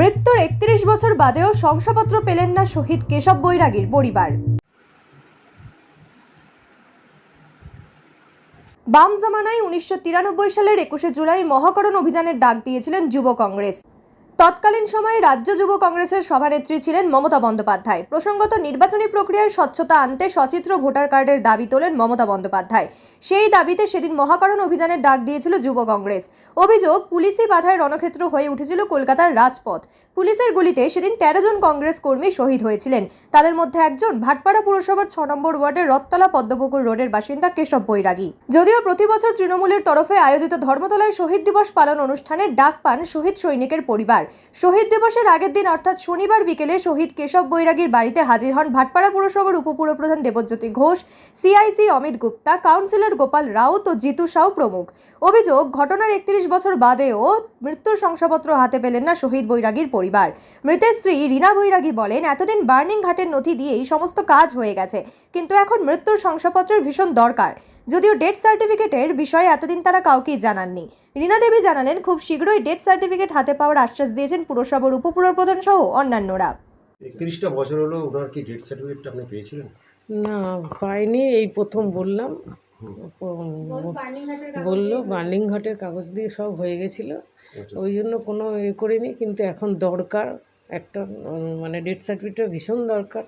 মৃত্যুর একত্রিশ বছর বাদেও শংসাপত্র পেলেন না শহীদ কেশব বৈরাগীর পরিবার। বাম জামানায় উনিশশো তিরানব্বই সালের একুশে জুলাই মহাকরণ অভিযানের ডাক দিয়েছিলেন যুব কংগ্রেস। তৎকালীন সময়ে রাজ্য যুব কংগ্রেসের সভানেত্রী ছিলেন মমতা বন্দ্যোপাধ্যায়। প্রসঙ্গত, নির্বাচনী প্রক্রিয়ায় স্বচ্ছতা আনতে সচিত্র ভোটার কার্ডের দাবি তোলেন মমতা বন্দ্যোপাধ্যায়। সেই দাবিতে সেদিন মহাকরণ অভিযানের ডাক দিয়েছিল যুব কংগ্রেস। অভিযোগ, পুলিশি বাধায় রণক্ষেত্র হয়ে উঠেছিল কলকাতার রাজপথ। পুলিশের গুলিতে সেদিন তেরো জন কংগ্রেস কর্মী শহীদ হয়েছিলেন। তাদের মধ্যে একজন ভাটপাড়া পুরসভার ছ নম্বর ওয়ার্ডের রত্তলা পদ্মপুকুর রোডের বাসিন্দা কেশব বৈরাগী। যদিও প্রতি বছর তৃণমূলের তরফে আয়োজিত ধর্মতলায় শহীদ দিবস পালন অনুষ্ঠানে ডাক পান শহীদ সৈনিকের পরিবার। শহীদ দিবসের আগের দিন, অর্থাৎ শনিবার বিকেলে, শহীদ কেশব বৈরাগীর বাড়িতে হাজির হন ভাটপাড়া পুরসভার উপপুরপ্রধান দেবজ্যোতি ঘোষ, সিআইসি অমিত গুপ্তা, কাউন্সিলর গোপাল রাউত ও জিতু সাউ প্রমুখ। অভিযোগ, ঘটনার একত্রিশ বছর বাদেও মৃত্যুর শংসাপত্র হাতে পেলেন না শহীদ বৈরাগীর পরিবার। মৃতের স্ত্রী রীনা বৈরাগী বলেন, এতদিন বার্নিং ঘাটের নথি দিয়েই সমস্ত কাজ হয়ে গেছে, কিন্তু এখন মৃত্যুর শংসাপত্রের ভীষণ দরকার। যদিও ডেথ সার্টিফিকেটের বিষয়ে এতদিন তারা কাউকেই জানাননি। রীনা দেবী জানালেন, খুব শীঘ্রই ডেথ সার্টিফিকেট হাতে পাওয়ার আশ্বাস দিয়েছেন পুরসভার উপপুরপ্রধান সহ অন্যান্যরা। একত্রিশটা বছর হলো ওনার কি ডেথ সার্টিফিকেটটা আপনি পেয়েছিলেন? না পাইনি এই প্রথম বললাম। বলল বার্নিং ঘাটের কাগজ দিয়ে সব হয়ে গেছিল। আচ্ছা। ওই জন্য কোনো এ করিনি কিন্তু এখন দরকার একটা মানে ডেথ সার্টিফিকেটটা ভীষণ দরকার।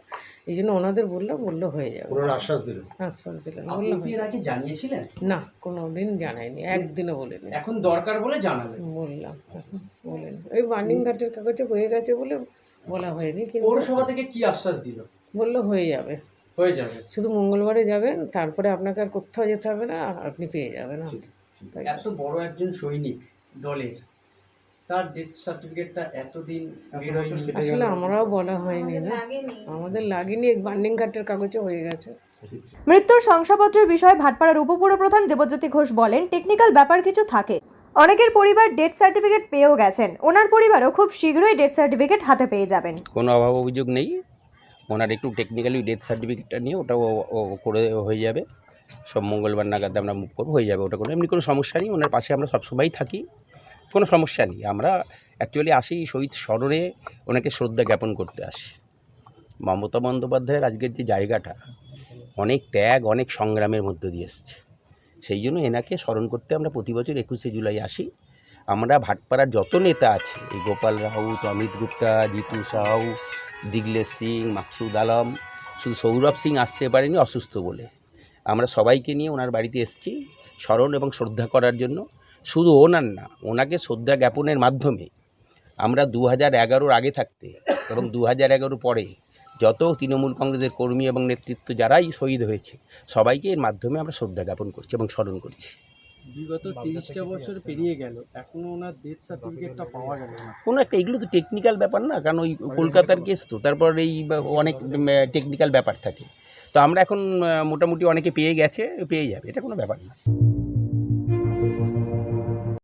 এই জন্য ওনাদের বললাম বলল হয়ে যাবে। ওনার আশ্বাস দিলেন? আশ্বাস দিলেন কি জানিয়েছিলেন? না কোনো দিন জানাইনি একদিনও বলিনি। এখন দরকার বলে জানালেন। বললাম। এখন বলিনি। ওই বার্নিং ঘাটের কাগজে হয়ে গেছে বলে বলা হয়নি কিন্তু পৌরসভা থেকে কি আশ্বাস দিল? বলল হয়ে যাবে। হয়ে যাবে। শুধু মঙ্গলবারে যাবেন তারপরে আপনাকে আর কোথাও যেতে হবে না আপনি পেয়ে যাবেন। এত বড় একজন সৈনিক দলের তার ডেথ সার্টিফিকেটটা এতদিন বেরোয়নি। আসলে আমরাও বলা হয়নি না। আমাদের লাগেনি বার্নিং কার্ডের কাগজে হয়ে গেছে। মৃত্যুর শংসাপত্রের বিষয়ে ভাটপাড়ার উপপুরপ্রধান দেবজ্যোতি ঘোষ বলেন টেকনিক্যাল ব্যাপার কিছু থাকে। অনেকের পরিবার ডেথ সার্টিফিকেট পেয়েও গেছেন। ওনার পরিবারও খুব শীঘ্রই ডেথ সার্টিফিকেট হাতে পেয়ে যাবেন। কোনো অভাব অভিযোগ নেই। ওনার একটু টেকনিক্যালি ডেথ সার্টিফিকেটটা নিয়ে ওটাও করে হয়ে যাবে। সব মঙ্গলবার নাগাদ আমরা মুভ করব, হয়ে যাবে ওটা কোনো। এমনি কোনো সমস্যা নেই। ওনার পাশে আমরা সবসময়ই থাকি। কোনো সমস্যা নেই। আমরা অ্যাকচুয়ালি আসি শহীদ স্মরণে ওনাকে শ্রদ্ধা জ্ঞাপন করতে আসি। মমতা বন্দ্যোপাধ্যায়ের আজকের যে জায়গাটা, অনেক ত্যাগ, অনেক সংগ্রামের মধ্য দিয়ে এসছে। সেই জন্য এনাকে স্মরণ করতে আমরা প্রতি বছর একুশে জুলাই আসি। আমরা ভাটপাড়ার যত নেতা আছে, এই গোপাল রাউত অমিত গুপ্তা, জিতু সাউ দিগলেশ সিং, মাকসুদ আলম, শুধু সৌরভ সিং আসতে পারেনি, অসুস্থ বলে। আমরা সবাইকে নিয়ে ওনার বাড়িতে এসেছি স্মরণ এবং শ্রদ্ধা করার জন্য। শুধু ওনার না, ওনাকে শ্রদ্ধা জ্ঞাপনের মাধ্যমে আমরা দু হাজার এগারোর আগে থাকতে এবং দু হাজার এগারো পরে যত তৃণমূল কংগ্রেসের কর্মী এবং নেতৃত্ব যারাই শহীদ হয়েছে সবাইকে এর মাধ্যমে আমরা শ্রদ্ধা জ্ঞাপন করছি এবং স্মরণ করছি। বিগত তিরিশটা বছর পেরিয়ে গেল এখনও ওনার ডেথ সার্টিফিকেটটা পাওয়া গেল না। কোনো একটা এগুলো তো টেকনিক্যাল ব্যাপার না কারণ ওই কলকাতার কেস তো তারপর এই অনেক টেকনিক্যাল ব্যাপার থাকে। তো আমরা এখন মোটামুটি অনেকে পেয়ে গেছে পেয়ে যাবে এটা কোনো ব্যাপার না।